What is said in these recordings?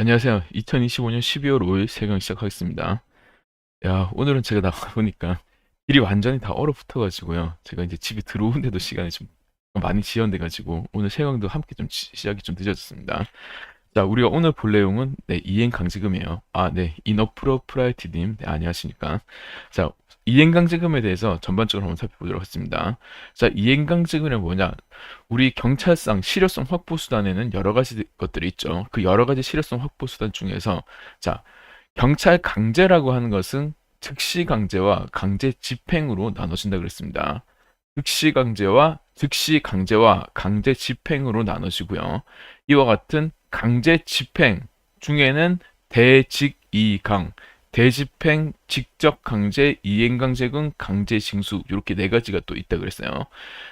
안녕하세요. 2025년 12월 5일 세경 시작하겠습니다. 야, 오늘은 제가 나가보니까 길이 완전히 다 얼어붙어가지고요. 제가 이제 집에 들어오는데도 시간이 좀 많이 지연돼가지고 오늘 세경도 함께 좀 시- 시작이 좀 늦어졌습니다. 자, 우리가 오늘 볼 내용은 네, 이행 강제금이에요. 아, 네, 이너프로 프라이티님, 네, 안녕하십니까? 자, 이행강제금에 대해서 전반적으로 한번 살펴보도록 하겠습니다. 자, 이행강제금은 뭐냐? 우리 경찰상 실효성 확보 수단에는 여러 가지 것들이 있죠. 그 여러 가지 실효성 확보 수단 중에서 자, 경찰 강제라고 하는 것은 즉시 강제와 강제 집행으로 나눠진다 그랬습니다. 즉시 강제와 즉시 강제와 강제 집행으로 나눠지고요. 이와 같은 강제 집행 중에는 대직이강, 대집행, 직접 강제, 이행 강제금, 강제 징수 이렇게 네 가지가 또 있다 그랬어요.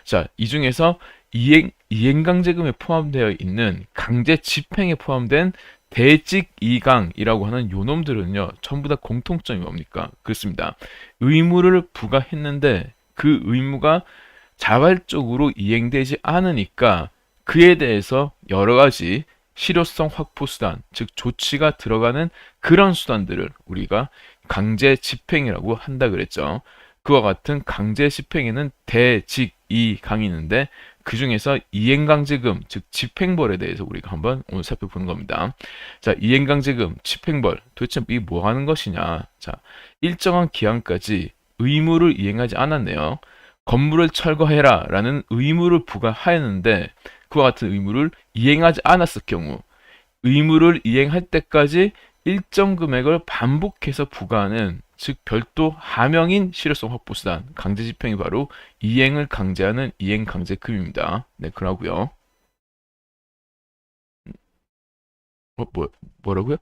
자, 이 중에서 이행 이행 강제금에 포함되어 있는 강제 집행에 포함된 대직 이강이라고 하는 요놈들은요, 전부 다 공통점이 뭡니까? 그렇습니다. 의무를 부과했는데 그 의무가 자발적으로 이행되지 않으니까 그에 대해서 여러 가지 실효성 확보 수단, 즉 조치가 들어가는 그런 수단들을 우리가 강제 집행이라고 한다 그랬죠. 그와 같은 강제 집행에는 대직 이 강이 있는데 그 중에서 이행강제금, 즉 집행벌에 대해서 우리가 한번 오늘 살펴보는 겁니다. 자, 이행강제금, 집행벌, 도대체 이게 뭐 하는 것이냐? 자, 일정한 기한까지 의무를 이행하지 않았네요. 건물을 철거해라 라는 의무를 부과하였는데 그와 같은 의무를 이행하지 않았을 경우 의무를 이행할 때까지 일정 금액을 반복해서 부과하는 즉 별도 하명인 실효성 확보 수단 강제 집행이 바로 이행을 강제하는 이행 강제금입니다. 네, 그러고요. 어, 뭐 뭐라고요?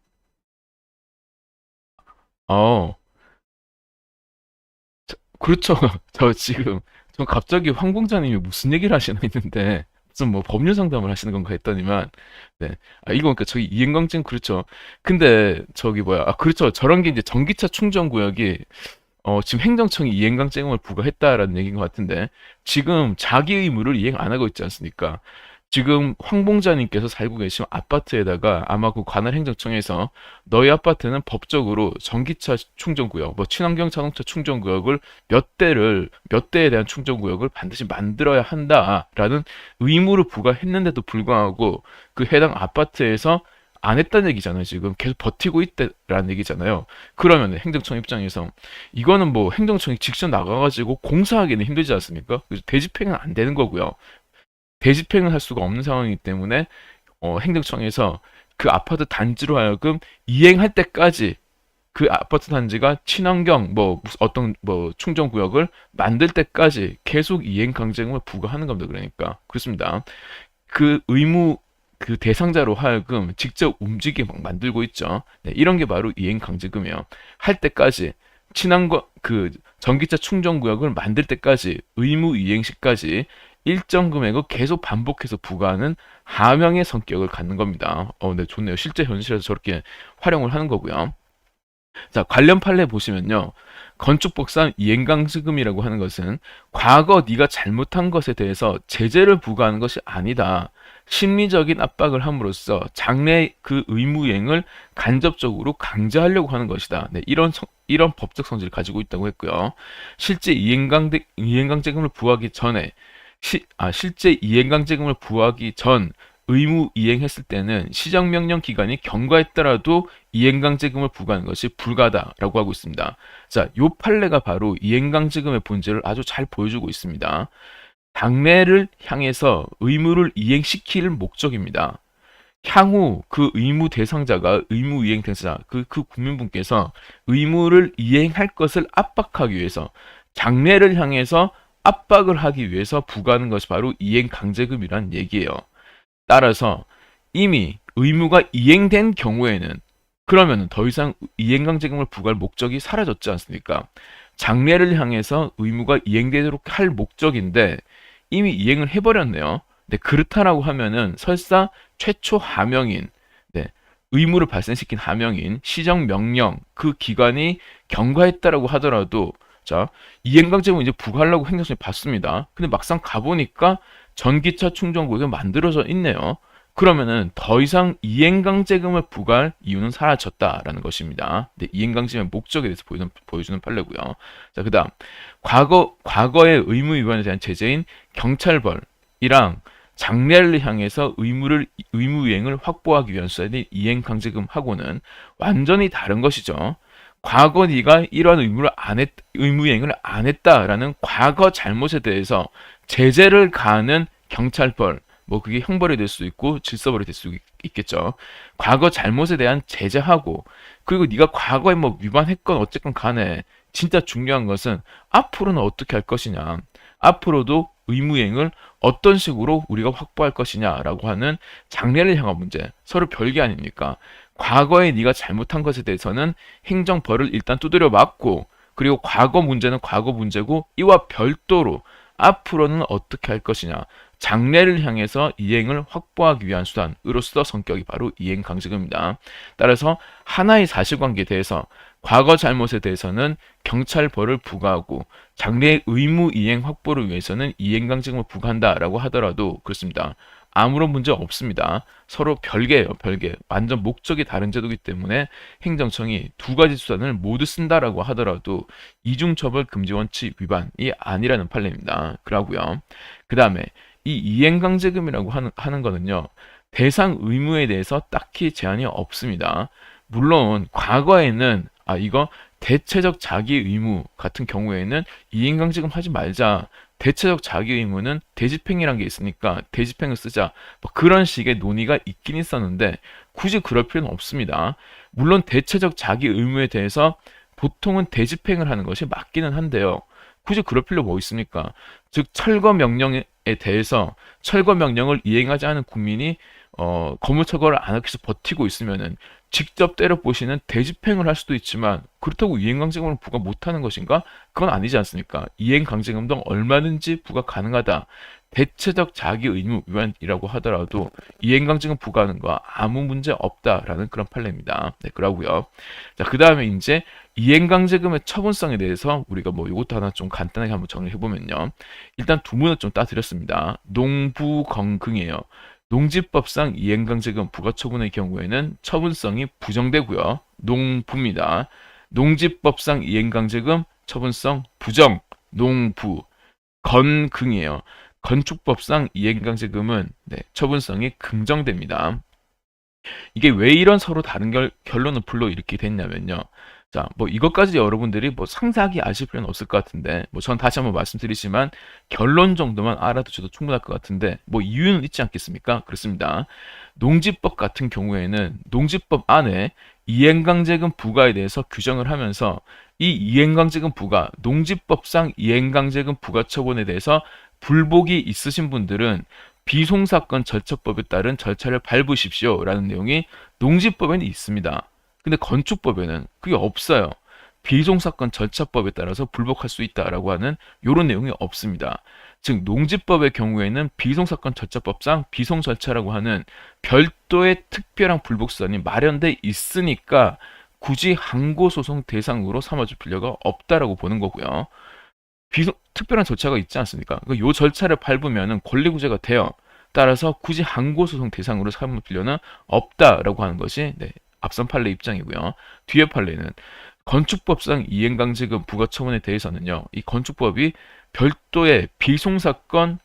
어, 그렇죠. 저 지금 저 갑자기 황 공자님이 무슨 얘기를 하시나 했는데 무슨 뭐 법률 상담을 하시는 건가 했더니만 네. 아 이거 그러니까 저기 이행강증 그렇죠. 근데 저기 뭐야? 아 그렇죠. 저런 게 이제 전기차 충전 구역이 어 지금 행정청이 이행강제금을 부과했다라는 얘기인 것 같은데 지금 자기 의무를 이행 안 하고 있지 않습니까? 지금 황봉자님께서 살고 계신 아파트에다가 아마 그 관할 행정청에서 너희 아파트는 법적으로 전기차 충전구역, 뭐 친환경 자동차 충전구역을 몇 대를 몇 대에 대한 충전구역을 반드시 만들어야 한다라는 의무를 부과했는데도 불구하고 그 해당 아파트에서 안 했다는 얘기잖아요. 지금 계속 버티고 있다라는 얘기잖아요. 그러면 행정청 입장에서 이거는 뭐 행정청이 직접 나가가지고 공사하기는 힘들지 않습니까? 대집행은 안 되는 거고요. 대집행을 할 수가 없는 상황이기 때문에 어, 행정청에서 그 아파트 단지로 하여금 이행할 때까지 그 아파트 단지가 친환경 뭐 어떤 뭐 충전 구역을 만들 때까지 계속 이행 강제금을 부과하는 겁니다. 그러니까 그렇습니다. 그 의무 그 대상자로 하여금 직접 움직이게 막 만들고 있죠. 네, 이런 게 바로 이행 강제금이에요. 할 때까지 친환경 그 전기차 충전 구역을 만들 때까지 의무 이행 시까지 일정 금액을 계속 반복해서 부과하는 하명의 성격을 갖는 겁니다. 어, 네, 좋네요. 실제 현실에서 저렇게 활용을 하는 거고요. 자, 관련 판례 보시면요. 건축법상 이행강제금이라고 하는 것은 과거 네가 잘못한 것에 대해서 제재를 부과하는 것이 아니다. 심리적인 압박을 함으로써 장래 그 의무이행을 간접적으로 강제하려고 하는 것이다. 네, 이런 성- 이런 법적 성질을 가지고 있다고 했고요. 실제 이행강제, 이행강제금을 부과하기 전에 시, 아, 실제 이행강제금을 부과하기 전 의무 이행했을 때는 시정명령 기간이 경과했더라도 이행강제금을 부과하는 것이 불가하다라고 하고 있습니다. 자, 요 판례가 바로 이행강제금의 본질을 아주 잘 보여주고 있습니다. 당래를 향해서 의무를 이행시킬 목적입니다. 향후 그 의무 대상자가 의무 이행 대상자 그, 그 국민분께서 의무를 이행할 것을 압박하기 위해서 장래를 향해서 압박을 하기 위해서 부과하는 것이 바로 이행 강제금이란 얘기예요. 따라서 이미 의무가 이행된 경우에는 그러면 더 이상 이행 강제금을 부과할 목적이 사라졌지 않습니까? 장래를 향해서 의무가 이행되도록 할 목적인데 이미 이행을 해버렸네요. 네, 그렇다라고 하면은 설사 최초 하명인, 네, 의무를 발생시킨 하명인 시정명령 그 기관이 경과했다라고 하더라도 자 이행강제금 이제 부과하려고 행정청이 봤습니다. 근데 막상 가보니까 전기차 충전구역이 만들어져 있네요. 그러면은 더 이상 이행강제금을 부과할 이유는 사라졌다라는 것입니다. 네, 이행강제금의 목적에 대해서 보여주는, 보여주는 판례고요. 자, 그 다음 과거 과거의 의무 위반에 대한 제재인 경찰벌이랑 장례를 향해서 의무를 의무 이행을 확보하기 위한 수단인 이행 강제금하고는 완전히 다른 것이죠. 과거 네가 이러한 의무를 안 했, 의무 이행을 안 했다라는 과거 잘못에 대해서 제재를 가하는 경찰벌, 뭐 그게 형벌이 될 수 있고 질서벌이 될 수 있겠죠. 과거 잘못에 대한 제재하고 그리고 네가 과거에 뭐 위반했건 어쨌건 간에 진짜 중요한 것은 앞으로는 어떻게 할 것이냐. 앞으로도 의무행을 어떤 식으로 우리가 확보할 것이냐라고 하는 장래를 향한 문제. 서로 별개 아닙니까? 과거에 네가 잘못한 것에 대해서는 행정벌을 일단 두드려 맞고 그리고 과거 문제는 과거 문제고 이와 별도로 앞으로는 어떻게 할 것이냐 장래를 향해서 이행을 확보하기 위한 수단으로서 성격이 바로 이행 강제금입니다. 따라서 하나의 사실관계에 대해서 과거 잘못에 대해서는 경찰 벌을 부과하고 장래의 의무 이행 확보를 위해서는 이행 강제금을 부과한다라고 하더라도 그렇습니다. 아무런 문제 없습니다. 서로 별개예요, 별개. 완전 목적이 다른 제도이기 때문에 행정청이 두 가지 수단을 모두 쓴다라고 하더라도 이중처벌 금지 원칙 위반이 아니라는 판례입니다. 그러고요. 그 다음에 이 이행강제금이라고 하는, 하는 거는요. 대상 의무에 대해서 딱히 제한이 없습니다. 물론 과거에는 아 이거 대체적 자기 의무 같은 경우에는 이행강제금 하지 말자. 대체적 자기 의무는 대집행이란 게 있으니까 대집행을 쓰자. 뭐 그런 식의 논의가 있긴 있었는데 굳이 그럴 필요는 없습니다. 물론 대체적 자기 의무에 대해서 보통은 대집행을 하는 것이 맞기는 한데요. 굳이 그럴 필요 뭐 있습니까? 즉 철거 명령에 대해서 철거 명령을 이행하지 않은 국민이 어, 거물처벌을 안 하기 위해서 버티고 있으면은 직접 때려보시는 대집행을 할 수도 있지만 그렇다고 이행강제금을 부과 못하는 것인가? 그건 아니지 않습니까? 이행강제금도 얼마든지 부과 가능하다. 대체적 자기 의무 위반이라고 하더라도 이행강제금 부과하는 거 아무 문제 없다라는 그런 판례입니다. 네, 그러고요. 자, 그 다음에 이제 이행강제금의 처분성에 대해서 우리가 뭐 이것도 하나 좀 간단하게 한번 정리해 보면요. 일단 두 문을 좀 따드렸습니다. 농부건긍이에요. 농지법상 이행강제금 부과처분의 경우에는 처분성이 부정되고요. 농부입니다. 농지법상 이행강제금 처분성 부정, 농부, 건긍이에요. 건축법상 이행강제금은 네, 처분성이 긍정됩니다. 이게 왜 이런 서로 다른 결, 결론을 불러일으키게 됐냐면요. 자, 뭐 이것까지 여러분들이 뭐 상세하게 아실 필요는 없을 것 같은데, 뭐 전 다시 한번 말씀드리지만 결론 정도만 알아두셔도 충분할 것 같은데, 뭐 이유는 있지 않겠습니까? 그렇습니다. 농지법 같은 경우에는 농지법 안에 이행강제금 부과에 대해서 규정을 하면서 이 이행강제금 부과, 농지법상 이행강제금 부과 처분에 대해서 불복이 있으신 분들은 비송사건 절차법에 따른 절차를 밟으십시오 라는 내용이 농지법에는 있습니다. 근데 건축법에는 그게 없어요. 비송사건 절차법에 따라서 불복할 수 있다라고 하는 이런 내용이 없습니다. 즉 농지법의 경우에는 비송사건 절차법상 비송 절차라고 하는 별도의 특별한 불복 수단이 마련돼 있으니까 굳이 항고 소송 대상으로 삼아줄 필요가 없다라고 보는 거고요. 비송, 특별한 절차가 있지 않습니까? 그러니까 이 절차를 밟으면 권리구제가 돼요. 따라서 굳이 항고 소송 대상으로 삼을 필요는 없다라고 하는 것이 네, 앞선 판례 입장이고요. 뒤에 판례는 건축법상 이행강제금 부과처분에 대해서는요. 이 건축법이 별도의 비송사건에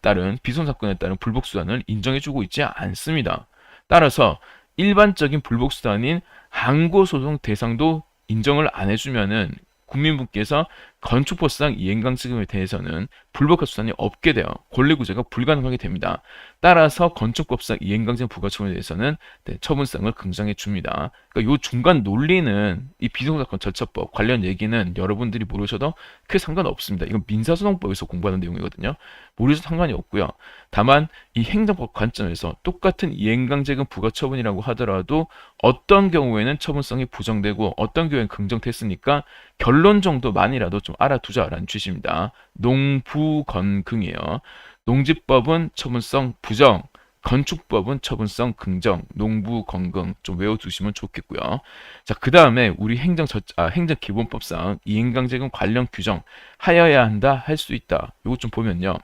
따른 비송사건에 따른 불복수단을 인정해주고 있지 않습니다. 따라서 일반적인 불복수단인 항고소송 대상도 인정을 안 해주면은 국민분께서 건축법상 이행강제금에 대해서는 불복할 수단이 없게 되어 권리구제가 불가능하게 됩니다. 따라서 건축법상 이행강제금 부과처분에 대해서는 네, 처분성을 긍정해 줍니다. 그러니까 이 중간 논리는 이 비송사건 절차법 관련 얘기는 여러분들이 모르셔도 크게 상관없습니다. 이건 민사소송법에서 공부하는 내용이거든요. 모르셔도 상관이 없고요. 다만 이 행정법 관점에서 똑같은 이행강제금 부과처분이라고 하더라도 어떤 경우에는 처분성이 부정되고 어떤 경우에는 긍정됐으니까 결론 정도만이라도 좀 알아두자라는 취지입니다. 농부건긍이에요. 농지법은 처분성 부정, 건축법은 처분성 긍정, 농부 건긍 좀 외워두시면 좋겠고요. 자, 그 다음에 우리 행정 아, 행정 기본법상 이행강제금 관련 규정 하여야 한다, 할 수 있다. 이것 좀 보면요.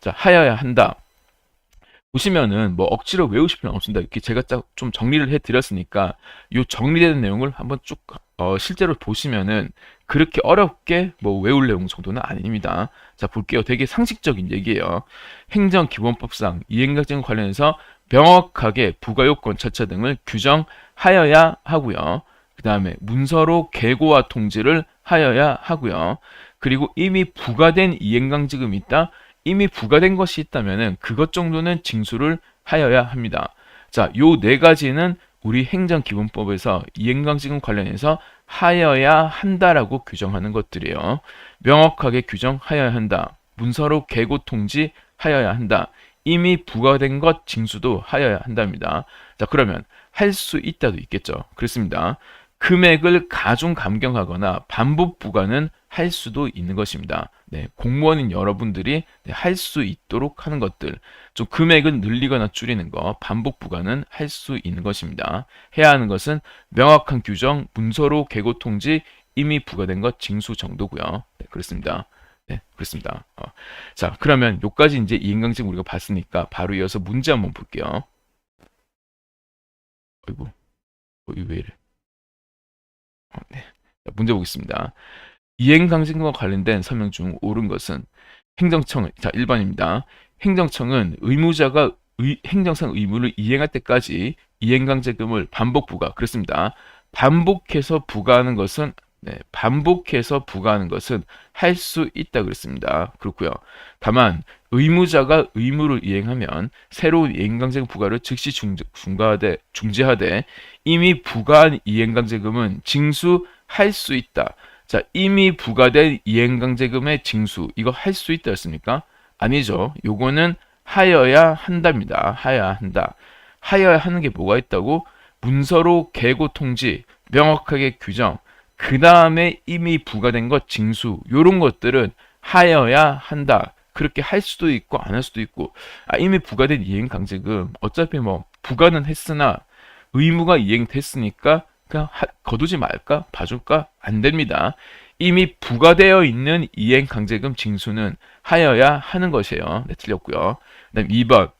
자, 하여야 한다. 보시면은 뭐 억지로 외우실 필요는 없습니다. 이렇게 제가 딱좀 정리를 해 드렸으니까 요 정리된 내용을 한번 쭉 어, 실제로 보시면은 그렇게 어렵게 뭐 외울 내용 정도는 아닙니다. 자, 볼게요. 되게 상식적인 얘기예요. 행정기본법상 이행각정 관련해서 명확하게 부가요건 절차 등을 규정하여야 하고요. 그 다음에 문서로 계고와 통지를 하여야 하고요. 그리고 이미 부과된 이행강제금이 있다. 이미 부과된 것이 있다면은 그것 정도는 징수를 하여야 합니다. 자, 요 네 가지는 우리 행정기본법에서 이행강제금 관련해서 하여야 한다라고 규정하는 것들이에요. 명확하게 규정하여야 한다. 문서로 계고 통지 하여야 한다. 이미 부과된 것 징수도 하여야 한답니다. 자, 그러면 할 수 있다도 있겠죠. 그렇습니다. 금액을 가중 감경하거나 반복 부과는 할 수도 있는 것입니다. 네, 공무원인 여러분들이 네, 할수 있도록 하는 것들, 좀 금액은 늘리거나 줄이는 거, 반복 부과는 할 수 있는 것입니다. 해야 하는 것은 명확한 규정, 문서로 계고 통지, 이미 부과된 것 징수 정도고요. 네, 그렇습니다. 네, 그렇습니다. 어, 자, 그러면 요까지 이제 이행강직 우리가 봤으니까 바로 이어서 문제 한번 볼게요. 어이구, 어이 왜 이래? 어, 네. 자, 문제 보겠습니다. 이행강직과 관련된 설명 중 옳은 것은 행정청, 자, 1번입니다. 행정청은 의무자가 의- 행정상 의무를 이행할 때까지 이행강제금을 반복 부과, 그렇습니다. 반복해서 부과하는 것은 네, 반복해서 부과하는 것은 할 수 있다 그랬습니다. 그렇고요. 다만 의무자가 의무를 이행하면 새로운 이행강제금 부과를 즉시 중, 중과하되 중지하되 이미 부과한 이행강제금은 징수할 수 있다. 자, 이미 부과된 이행강제금의 징수 이거 할 수 있다였습니까? 아니죠. 요거는 하여야 한답니다. 하여야 한다. 하여야 하는 게 뭐가 있다고? 문서로 계고 통지, 명확하게 규정, 그 다음에 이미 부과된 것 징수 요런 것들은 하여야 한다. 그렇게 할 수도 있고 안 할 수도 있고 아, 이미 부과된 이행강제금 어차피 뭐 부과는 했으나 의무가 이행됐으니까 하- 거두지 말까 봐줄까 안 됩니다. 이미 부과되어 있는 이행 강제금 징수는 하여야 하는 것이에요. 네, 틀렸고요. 그다음 2번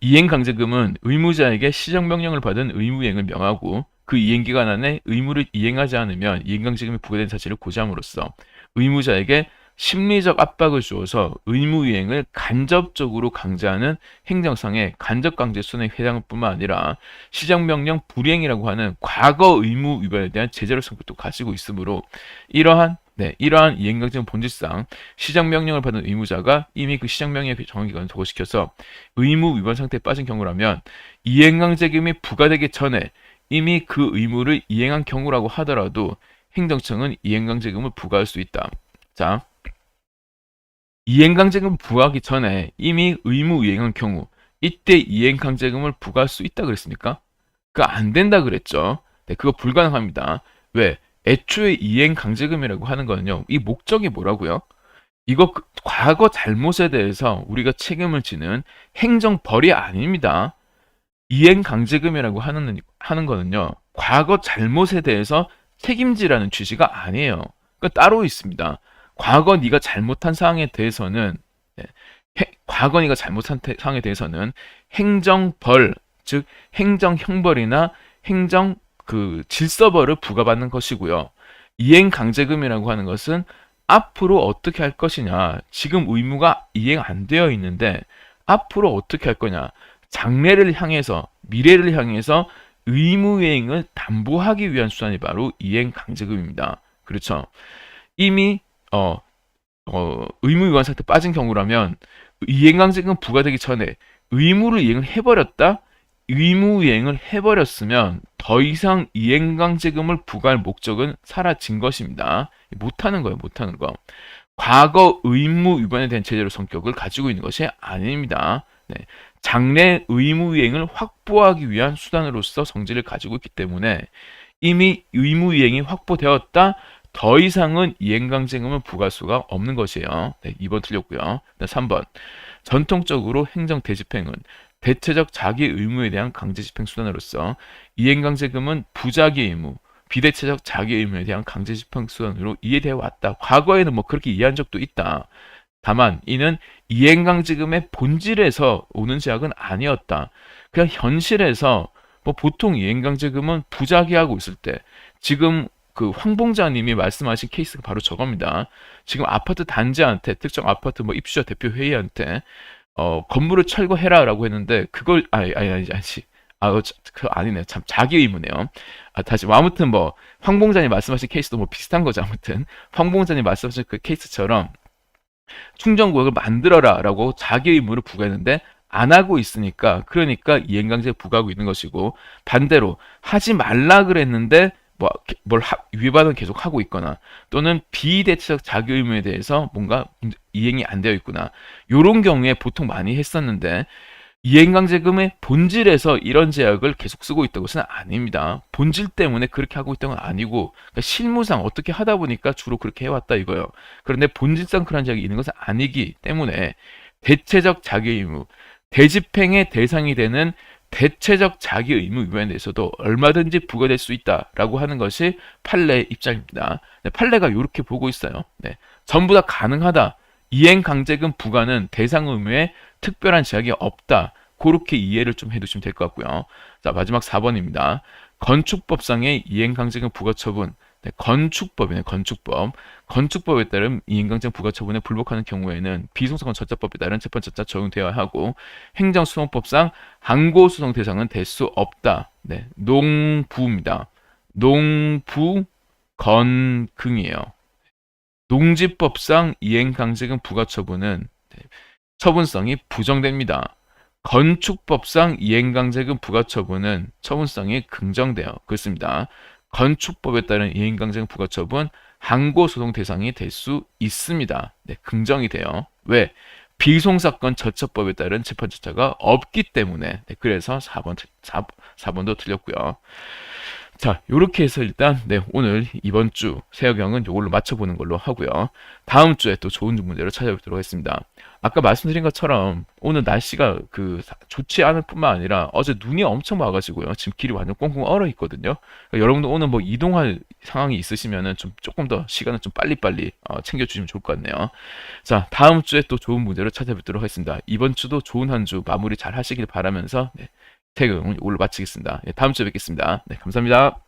이행 강제금은 의무자에게 시정 명령을 받은 의무이행을 명하고 그 이행 기간 안에 의무를 이행하지 않으면 이행 강제금이 부과된 사실을 고지함으로써 의무자에게 심리적 압박을 주어서 의무이행을 간접적으로 강제하는 행정상의 간접강제 수행에 해당할 뿐만 아니라 시정명령 불이행이라고 하는 과거 의무 위반에 대한 제재적 성격도 가지고 있으므로 이러한 네, 이러한 이행강제는 본질상 시정명령을 받은 의무자가 이미 그 시정명령의 정기간을 도구시켜서 의무 위반 상태에 빠진 경우라면 이행강제금이 부과되기 전에 이미 그 의무를 이행한 경우라고 하더라도 행정청은 이행강제금을 부과할 수 있다. 자, 이행강제금 부과하기 전에 이미 의무 이행한 경우 이때 이행강제금을 부과할 수 있다 그랬습니까? 그거 안 된다 그랬죠. 네, 그거 불가능합니다. 왜? 애초에 이행강제금이라고 하는 거는요. 이 목적이 뭐라고요? 이거 그- 과거 잘못에 대해서 우리가 책임을 지는 행정벌이 아닙니다. 이행강제금이라고 하는, 하는 거는요. 과거 잘못에 대해서 책임지라는 취지가 아니에요. 그러니까 따로 있습니다. 과거 네가 잘못한 사항에 대해서는 예, 해- 과거 네가 잘못한 태- 사항에 대해서는 행정벌 즉 행정형벌이나 행정 그 질서벌을 부과받는 것이고요. 이행 강제금이라고 하는 것은 앞으로 어떻게 할 것이냐. 지금 의무가 이행 안 되어 있는데 앞으로 어떻게 할 거냐. 장래를 향해서 미래를 향해서 의무 이행을 담보하기 위한 수단이 바로 이행 강제금입니다. 그렇죠. 이미 어, 어, 의무 위반 상태 빠진 경우라면 이행강제금 부과되기 전에 의무를 이행을 해버렸다. 의무 이행을 해버렸으면 더 이상 이행강제금을 부과할 목적은 사라진 것입니다. 못하는 거예요, 못하는 거. 과거 의무 위반에 대한 제재로 성격을 가지고 있는 것이 아닙니다. 네. 장래 의무 이행을 확보하기 위한 수단으로서 성질을 가지고 있기 때문에 이미 의무 이행이 확보되었다. 더 이상은 이행강제금을 부과할 수가 없는 것이에요. 네, 2번 틀렸고요. 네, 3번. 전통적으로 행정 대집행은 대체적 자기 의무에 대한 강제 집행 수단으로서 이행강제금은 부자기 의무, 비대체적 자기 의무에 대한 강제 집행 수단으로 이해되어 왔다. 과거에는 뭐 그렇게 이해한 적도 있다. 다만 이는 이행강제금의 본질에서 오는 제약은 아니었다. 그냥 현실에서 뭐 보통 이행강제금은 부자기하고 있을 때 지금 그 황봉자님이 말씀하신 케이스가 바로 저겁니다. 지금 아파트 단지한테 특정 아파트 뭐 입주자 대표 회의한테 어 건물을 철거해라라고 했는데 그걸 아니 아니 아니 아니 아, 저- 그 아니네. 참 자기 의무네요. 아, 다시 뭐 아무튼 뭐 황봉자님 말씀하신 케이스도 뭐 비슷한 거죠. 아무튼 황봉자님 말씀하신 그 케이스처럼 충정구역을 만들어라라고 자기 의무를 부과했는데 안 하고 있으니까 그러니까 이행강제 부과하고 있는 것이고 반대로 하지 말라 그랬는데 뭐뭘 위반을 계속 하고 있거나 또는 비대체적 자기 의무에 대해서 뭔가 이행이 안 되어 있구나. 요런 경우에 보통 많이 했었는데 이행강제금의 본질에서 이런 제약을 계속 쓰고 있다는 것은 아닙니다. 본질 때문에 그렇게 하고 있던 건 아니고 그러니까 실무상 어떻게 하다 보니까 주로 그렇게 해왔다 이거예요. 그런데 본질상 그런 제약이 있는 것은 아니기 때문에 대체적 자기 의무, 대집행의 대상이 되는 대체적 자기 의무 위반에 대해서도 얼마든지 부과될 수 있다라고 하는 것이 판례의 입장입니다. 네, 판례가 이렇게 보고 있어요. 네, 전부 다 가능하다. 이행 강제금 부과는 대상 의무에 특별한 제약이 없다. 그렇게 이해를 좀 해두시면 될 것 같고요. 자 마지막 4번입니다. 건축법상의 이행 강제금 부과 처분. 네, 건축법이네 건축법. 건축법에 따른 이행강제금 부과 처분에 불복하는 경우에는 비송사건 절차법에 따른 재판 절차 적용되어야 하고 행정소송법상 항고소송 대상은 될 수 없다. 네, 농부입니다. 농부 건긍이에요. 농지법상 이행강제금 부과 처분은 네, 처분성이 부정됩니다. 건축법상 이행강제금 부과 처분은 처분성이 긍정돼요. 그렇습니다. 건축법에 따른 이행강제금 부과 처분 항고 소송 대상이 될 수 있습니다. 네, 긍정이 돼요. 왜? 비송사건 절차법에 따른 재판 절차가 없기 때문에 네, 그래서 4번, 4, 4번도 틀렸고요. 자, 요렇게 해서 일단 네, 오늘 이번 주 세역형은 요걸로 맞춰보는 걸로 하고요. 다음 주에 또 좋은 문제로 찾아뵙도록 하겠습니다. 아까 말씀드린 것처럼 오늘 날씨가 그 좋지 않을 뿐만 아니라 어제 눈이 엄청 와가지고요. 지금 길이 완전 꽁꽁 얼어 있거든요. 그러니까 여러분도 오늘 뭐 이동할 상황이 있으시면은 좀 조금 더 시간을 좀 빨리빨리 어, 챙겨주시면 좋을 것 같네요. 자, 다음 주에 또 좋은 문제로 찾아뵙도록 하겠습니다. 이번 주도 좋은 한 주 마무리 잘 하시길 바라면서 네, 퇴근 오늘 마치겠습니다. 네, 다음 주에 뵙겠습니다. 네, 감사합니다.